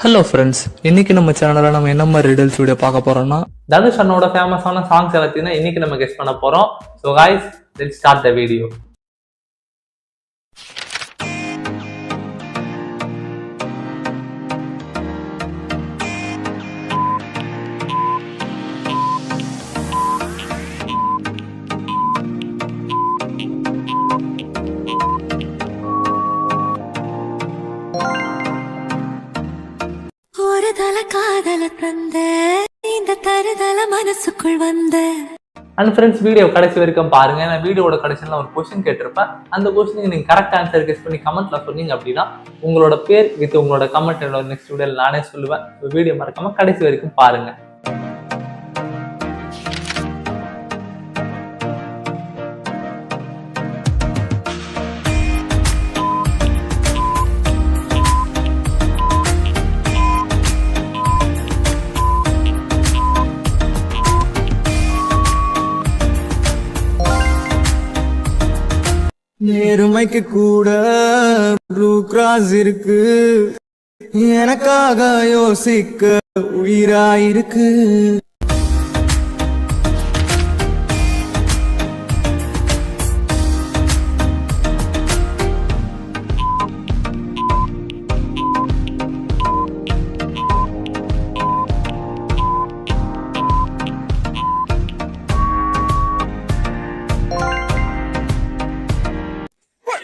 Hello friends இன்னைக்கு நம்ம சேனலில் நம்ம என்ன மாதிரி ரிடல்ஸ் வீடியோ பார்க்க போறோம்னா தனுஷ் அண்ணோட ஃபேமஸான சாங்ஸ் எல்லாத்தையும் இன்னைக்கு நம்ம கெஸ்ட் பண்ண போறோம். So guys let start the video தந்த இந்த தருதல மனசுக்குள் வந்த. அண்ட் ஃப்ரெண்ட்ஸ் வீடியோ கடைசி வரைக்கும் பாருங்க. நான் வீடியோட கடைசியில் ஒரு கொஸ்டின் கேட்டிருப்பேன். அந்த கொஸ்டினுக்கு நீங்க கரெக்ட் ஆன்சர் கெஸ் பண்ணி கமெண்ட்ல சொன்னீங்க அப்படின்னா உங்களோட பேர் வித் உங்களோட கமெண்ட் என்னோட நெக்ஸ்ட் வீடியோ நானே சொல்லுவேன். வீடியோ மறக்காம கடைசி வரைக்கும் பாருங்க. நேர்மைக்கு கூட ப்ளூ கிராஸ் இருக்கு. எனக்காக யோசிக்க உயிராயிருக்கு.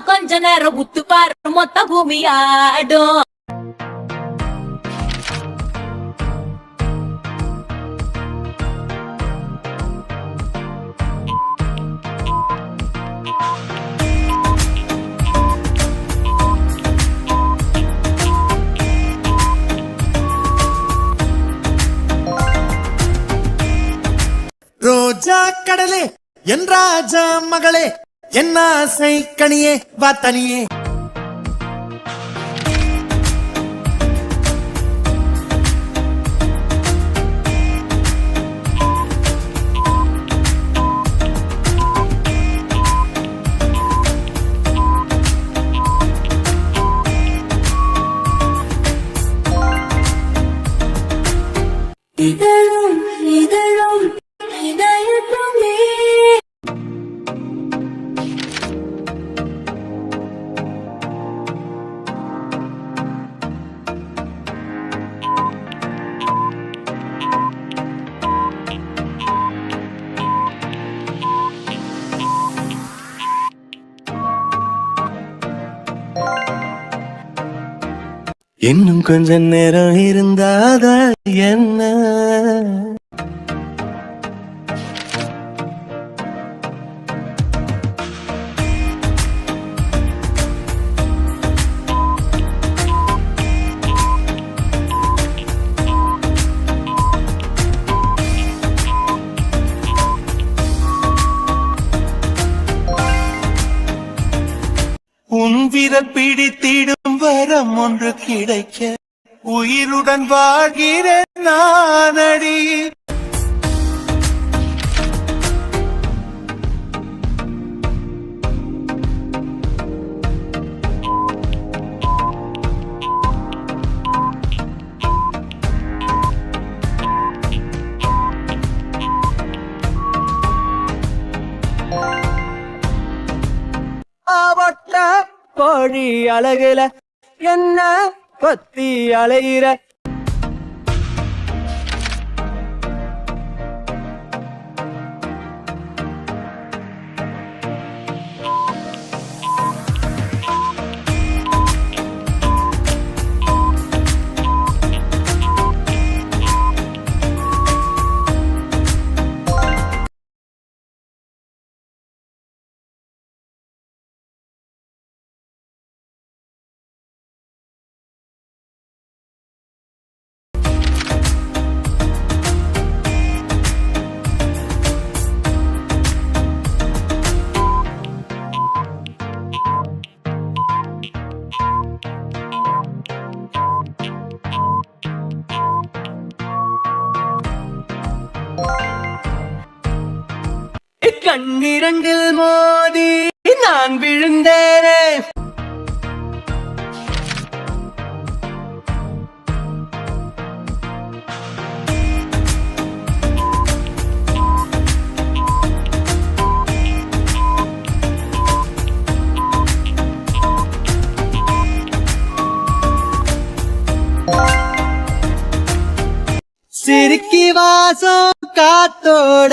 கொஞ்ச நேரம் உத்து பாரு மொத்த பூமி ஆடும். ரோஜா கடலே என் ராஜா மகளே. என்ன ஆசை கனியே வா தனியே. இதழும் இன்னும் கொஞ்ச நேரம் இருந்தாத என்ன? உன் விரல் பிடித்திடும் வரம் ஒன்று கிடைக்க. உயிருடன் வாழ்கிறேன் நானடி. ஆவட்ட கோழி அழகுல என்ன பத்தி அலையிற கண்ணிரண்டில் மோதி நான் விழுந்தேனே. சிரிக்கி வாசம் காத்தோட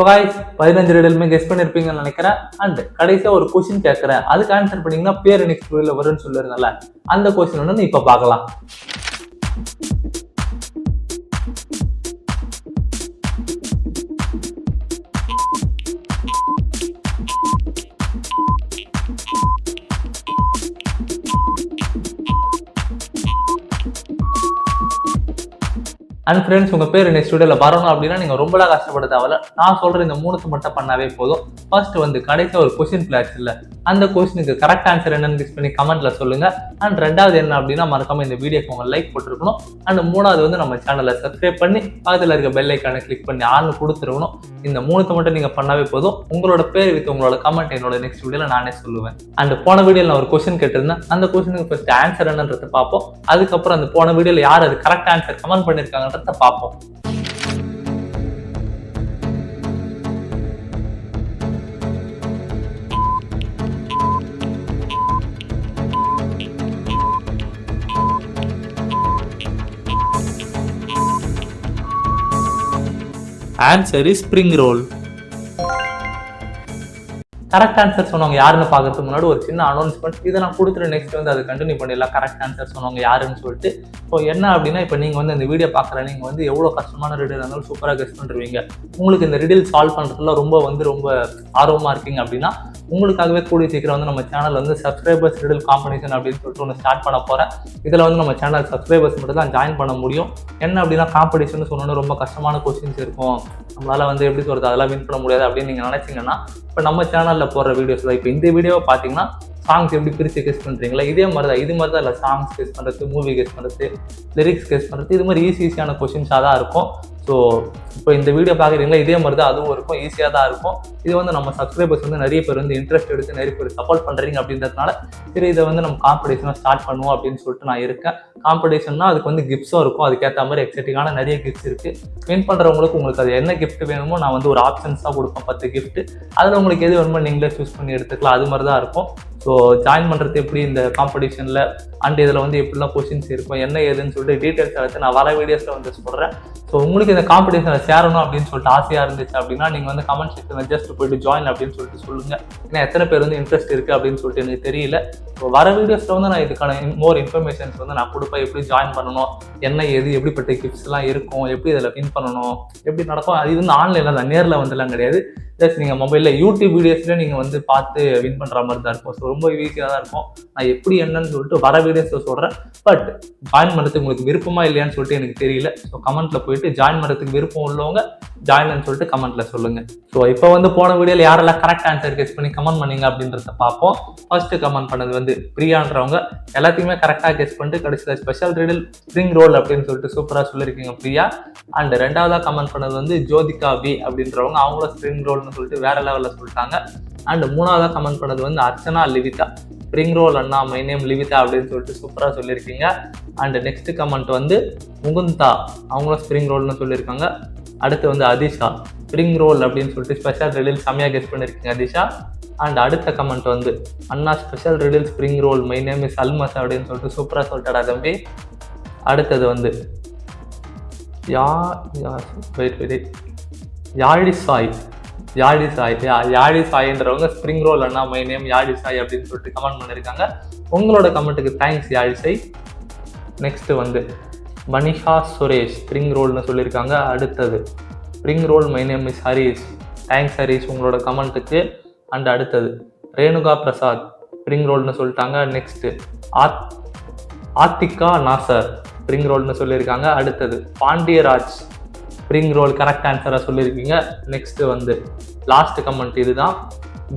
ஸோ காய்ஸ் பதினஞ்சு ரெடலுமே கெஸ் பண்ணிருப்பீங்கன்னு நினைக்கிறேன். அண்ட் கடைசியா ஒரு கொஸ்டின் கேட்குறேன் அதுக்கு ஆன்சர் பண்ணீங்கன்னா பேர் நெக்ஸ்ட் வீடியோவில் வரும்னு சொல்லிருந்தல அந்த கொஸ்டின் ஒன்று இப்ப பார்க்கலாம். அண்ட் ஃப்ரெண்ட்ஸ் உங்க பேர் நெக்ஸ்ட் வீடியோவில் வரணும் அப்படின்னா நீங்கள் ரொம்பலாம் கஷ்டப்பட தேவையில்ல. நான் சொல்கிற இந்த மூணுக்கு மட்டும் பண்ணாவே போதும். ஃபர்ஸ்ட் வந்து கடைசியாக ஒரு கொஷின் பிளாக்ஸ் இல்லை. அந்த கொஸ்டினுக்கு கரெக்ட் ஆன்சர் என்னன்னு மிக்ஸ் பண்ணி கமெண்ட்ல சொல்லுங்க. அண்ட் ரெண்டாவது என்ன அப்படின்னா மறக்காம இந்த வீடியோக்கு உங்க லைக் போட்டிருக்கணும். அண்ட் மூணாவது வந்து நம்ம சேனலை சப்ஸ்கிரைப் பண்ணி பக்கத்தில் இருக்க பெல் ஐக்கானை கிளிக் பண்ணி ஆன் கொடுத்துருக்கணும். இந்த மூணுத்தை மட்டும் நீங்க பண்ணாவே போதும். உங்களோட பேர் வித் உங்களோட கமெண்ட் என்னோட நெக்ஸ்ட் வீடியோல நானே சொல்லுவேன். அண்ட் போன வீடியோல நான் ஒரு கொஸ்டின் கேட்டிருந்தேன். அந்த கொஸ்டினுக்கு ஃபர்ஸ்ட் ஆன்சர் என்னன்றதை பார்ப்போம். அதுக்கப்புறம் அந்த போன வீடியோல யார் அது கரெக்ட் ஆன்சர் கமெண்ட் பண்ணிருக்காங்கன்றத பார்ப்போம். Answer is spring roll correct answer சொன்னவங்க யாருன்னு பார்க்கறதுக்கு முன்னாடி ஒரு சின்ன அனௌன்ஸ்மெண்ட் இதை நான் கொடுத்துட்டு நெக்ஸ்ட் வந்து அதை கண்டினியூ பண்ணிடலாம். கரெக்ட் ஆன்சர் சொன்னவங்க யாருன்னு சொல்லிட்டு. இப்போ என்ன அப்படின்னா இப்போ நீங்கள் வந்து இந்த வீடியோ பார்க்குற நீங்கள் வந்து எவ்வளோ கஷ்டமான ரிடில் இருந்தாலும் சூப்பராக கெஸ்ட் பண்ணுருவீங்க. உங்களுக்கு இந்த ரிடில் சால்வ் பண்ணுறதுல ரொம்ப வந்து ரொம்ப ஆர்வமாக இருக்கீங்க அப்படின்னா உங்களுக்காகவே கூடிய சீக்கிரம் வந்து நம்ம சேனல் வந்து சப்ஸ்கிரைபர்ஸ் ரிடில் காம்படிஷன் அப்படின்னு சொல்லிட்டு ஒன்று ஸ்டார்ட் பண்ண போகிறேன் இதில் வந்து நம்ம சேனல் சப்ஸ்கிரைபர்ஸ் மட்டும் தான் ஜாயின் பண்ண முடியும். என்ன அப்படின்னா காம்படிஷன் சொன்னோன்னே ரொம்ப கஷ்டமான கொஸ்டின்ஸ் இருக்கும். நம்மளால் வந்து எப்படி சொல்கிறது அதெல்லாம் வின் பண்ண முடியாது அப்படின்னு நீங்கள் நினச்சிங்கன்னா இப்போ நம்ம சேனலில் போடுற வீடியோஸில் இப்போ இந்த வீடியோவை பார்த்தீங்கன்னா சாங்ஸ் எப்படி பிரித்து கெஸ் பண்ணுறீங்களா இதே மாதிரி தான் இது மாதிரி தான் இல்லை சாங்ஸ் கெஸ் பண்ணுறது மூவி கெஸ் பண்ணுறது லிரிக்ஸ் கெஸ் பண்ணுறது இது மாதிரி ஈஸி ஈஸியான கொஷின்ஸாக தான் இருக்கும். ஸோ இப்போ இந்த வீடியோ பார்க்குறீங்களா இதே மாதிரி தான் அதுவும் இருக்கும். ஈஸியாக தான் இருக்கும். இது வந்து நம்ம சப்ஸ்கிரைபர்ஸ் வந்து நிறைய பேர் வந்து இன்ட்ரெஸ்ட் எடுத்து நிறைய பேர் சப்போர்ட் பண்ணுறீங்க அப்படின்றதுனால சரி இதை வந்து நம்ம காம்படிஷனாக ஸ்டார்ட் பண்ணுவோம் அப்படின்னு சொல்லிட்டு நான் இருக்கேன். காம்படிஷன்னா அதுக்கு வந்து கிஃப்ட்ஸும் இருக்கும். அதுக்கேற்ற மாதிரி எக்ஸைட்டிங்கான நிறைய கிஃப்ட்ஸ் இருக்குது வின் பண்ணுறவங்களுக்கு உங்களுக்கு அது என்ன கிஃப்ட் வேணுமோ நான் வந்து ஒரு ஆப்ஷன்ஸாக கொடுப்பேன். பத்து கிஃப்ட் அதில் உங்களுக்கு எது வேணுமோ நீங்களே சூஸ் பண்ணி எடுத்துக்கலாம். அது மாதிரி தான் இருக்கும். ஸோ ஜாயின் பண்ணுறது எப்படி? இந்த காம்படிஷனில் அண்ட் இதில் வந்து எப்படிலாம் கொஷின்ஸ் இருக்கும்? என்ன ஏதுன்னு சொல்லிட்டு டீட்டெயில்ஸ் எடுத்து நான் வர வீடியோஸில் வந்து சொல்கிறேன் ஸோ உங்களுக்கு இந்த காம்படிஷனில் சேரணும் அப்படின்னு சொல்லிட்டு ஆசையாக இருந்துச்சு அப்படின்னா நீங்கள் வந்து கமெண்ட் செக்ஷனில் ஜஸ்ட் போயிட்டு ஜாயின் அப்படின்னு சொல்லிட்டு சொல்லுங்கள் ஏன்னா எத்தனை பேர் வந்து இன்ட்ரெஸ்ட் இருக்குது அப்படின்னு சொல்லிட்டு எனக்கு தெரியல. ஸோ வர வீடியோஸில் வந்து நான் இதுக்கான மோர் இன்ஃபர்மேஷன்ஸ் வந்து நான் கொடுப்பேன். எப்படி ஜாயின் பண்ணணும்? என்ன ஏது? எப்படிப்பட்ட கிஃப்ட்ஸ்லாம் இருக்கும்? எப்படி இதில் வின் பண்ணணும்? எப்படி நடக்கும்? அது வந்து ஆன்லைனில் தான் நேரில் வந்துலாம் கிடையாது. ப்ளஸ் நீங்கள் மொபைலில் யூடியூப் வீடியோஸ்லேயே நீங்கள் வந்து பார்த்து வின் பண்ணுற மாதிரி தான் இருக்கும். ஸோ ரொம்ப ஈஸியாக தான் இருக்கும். நான் எப்படி என்னன்னு சொல்லிட்டு வர வீடியோஸில் சொல்கிறேன் பட் ஜாயின் பண்ணுறதுக்கு உங்களுக்கு விருப்பமா இல்லையான்னு சொல்லிட்டு எனக்கு தெரியல. ஸோ கமெண்ட்டில் போயிட்டு ஜாயின் பண்ணுறதுக்கு விருப்பம் உள்ளவங்க ஜாயின் சொல்லிட்டு கமெண்ட்டில் சொல்லுங்கள் ஸோ இப்போ வந்து போன வீடியோவில் யாரெல்லாம் கரெக்ட் ஆன்சர் கெஸ் பண்ணி கமெண்ட் பண்ணீங்க அப்படின்றத பார்ப்போம். ஃபர்ஸ்ட் கமெண்ட் பண்ணது வந்து பிரியான்றவங்க. எல்லாத்தையுமே கரெக்டாக கெஸ் பண்ணிட்டு கடைசியில் ஸ்பெஷல் ரீடில் ஸ்ப்ரிங் ரோல் அப்படின்னு சொல்லிட்டு சூப்பராக சொல்லியிருக்கீங்க பிரியா. அண்ட் ரெண்டாவதாக கமெண்ட் பண்ணது வந்து ஜோதிகா வி அப்படின்றவங்க. அவங்களும் ஸ்ப்ரிங் ரோல்னு சொல்லிட்டு வேற லெவலில் சொல்லிட்டாங்க. அண்ட் மூணாவதாக கமெண்ட் பண்ணது வந்து அர்ச்சனா லிவிதா. ஸ்ப்ரிங் ரோல் அண்ணா மை நேம் லிவிதா அப்படின்னு சொல்லிட்டு சூப்பராக சொல்லியிருக்கீங்க. அண்ட் நெக்ஸ்ட் கமெண்ட் வந்து முகுந்தா அவங்களும் ஸ்ப்ரிங் ரோல்னு சொல்லியிருக்காங்க. அடுத்து வந்து அதிஷா. ஸ்ப்ரிங் ரோல் அப்படின்னு சொல்லிட்டு ஸ்பெஷல் ரிலீல் செம்மையாக கெஸ்ட் பண்ணியிருக்கீங்க அதிஷா. அண்ட் அடுத்த கமெண்ட் வந்து அண்ணா special ரிலீல் spring roll my name is Almas அப்படின்னு சொல்லிட்டு சூப்பராக சொல்லிட்டாடா தம்பி. அடுத்தது வந்து யா வெயிட் வெயிட் யாழி சாய் யாழி சாய் யாழி சாய்ன்றவங்க ஸ்ப்ரிங் ரோல் அண்ணா மை நேம் யாழி சாய் அப்படின்னு சொல்லிட்டு கமெண்ட் பண்ணியிருக்காங்க உங்களோட கமெண்ட்டுக்கு தேங்க்ஸ் யாழி சாய் நெக்ஸ்ட்டு வந்து மனிஷா சுரேஷ் ஸ்ப்ரிங் ரோல்னு சொல்லியிருக்காங்க அடுத்தது spring roll my name is Harish. Thanks Harish உங்களோட கமெண்ட்டுக்கு அண்ட் அடுத்தது ரேணுகா பிரசாத் ஸ்ப்ரிங் ரோல்னு சொல்லிட்டாங்க. நெக்ஸ்ட்டு ஆத் ஆத்திகா நாசர் ஸ்ப்ரிங் ரோல்னு சொல்லியிருக்காங்க அடுத்தது பாண்டியராஜ் ஸ்ப்ரிங் ரோல் கரெக்ட் ஆன்சராக சொல்லியிருக்கீங்க. நெக்ஸ்ட் வந்து லாஸ்ட் கமெண்ட் இதுதான்.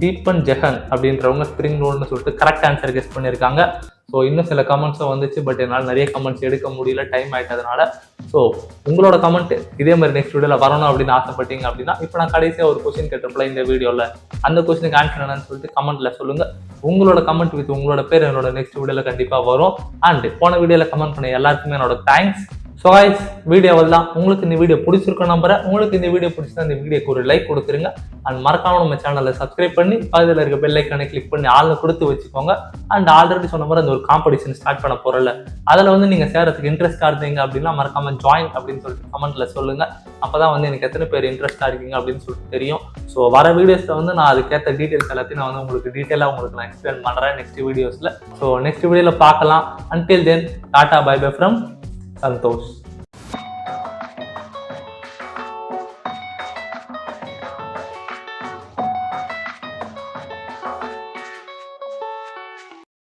தீபன் ஜெகன் அப்படின்றவங்க ஸ்ப்ரிங் ரோல்னு சொல்லிட்டு கரெக்ட் ஆன்சர் கெஸ்ட் பண்ணியிருக்காங்க. ஸோ இன்னும் சில கமெண்ட்ஸும் வந்துச்சு பட் என்னால் நிறைய கமெண்ட்ஸ் எடுக்க முடியல டைம் ஆகிட்டதுனால ஸோ உங்களோட கமெண்ட் இதே மாதிரி நெக்ஸ்ட் வீடியோவில் வரணும் அப்படின்னு ஆசைப்பட்டீங்க அப்படின்னா இப்போ நான் கடைசியாக ஒரு கொஸ்டின் கேட்டிருப்பல இந்த வீடியோவில் அந்த கொஸ்டினுக்கு ஆன்சர் என்னன்னு சொல்லிட்டு கமெண்ட்டில் சொல்லுங்கள் உங்களோட கமெண்ட் வித் உங்களோட பேர் என்னோட நெக்ஸ்ட் வீடியோவில் கண்டிப்பாக வரும். அண்ட் போன வீடியோவில் கமெண்ட் பண்ண எல்லாருக்குமே என்னோட தேங்க்ஸ் ஸோ guys வீடியோ தான் உங்களுக்கு இந்த வீடியோ பிடிச்சிருக்க நம்புறேன். உங்களுக்கு இந்த வீடியோ பிடிச்சிருந்தா இந்த வீடியோக்கு ஒரு லைக் கொடுத்துருங்க. அண்ட் மறக்காம நம்ம சேனலை சப்ஸ்கிரைப் பண்ணி பக்கத்தில் இருக்க பெல் ஐக்கானை கிளிக் பண்ணி ஆளில் கொடுத்து வச்சுக்கோங்க. அண்ட் ஆல்ரெடி சொன்ன மாதிரி அந்த ஒரு காம்படிஷன் ஸ்டார்ட் பண்ண போகிறல அதில் வந்து நீங்கள் சேரத்துக்கு இன்ட்ரெஸ்டாக இருந்தீங்க அப்படின்னா மறக்காம ஜாயின் அப்படின்னு சொல்லிட்டு கமெண்ட்டில் சொல்லுங்கள் அப்போ தான் வந்து எனக்கு எத்தனை பேர் இன்ட்ரெஸ்டாக இருக்கீங்க அப்படின்னு சொல்லிட்டு தெரியும். ஸோ வர வீடியோஸில் வந்து நான் அதுக்கேற்ற டீட்டெயில்ஸ் எல்லாத்தையும் நான் வந்து உங்களுக்கு டீட்டெயிலாக உங்களுக்கு நான் எக்ஸ்பிளைன் பண்ணுறேன் நெக்ஸ்ட் வீடியோஸில் ஸோ நெக்ஸ்ட் வீடியோவில் பார்க்கலாம். Until then tata bye bye from tantos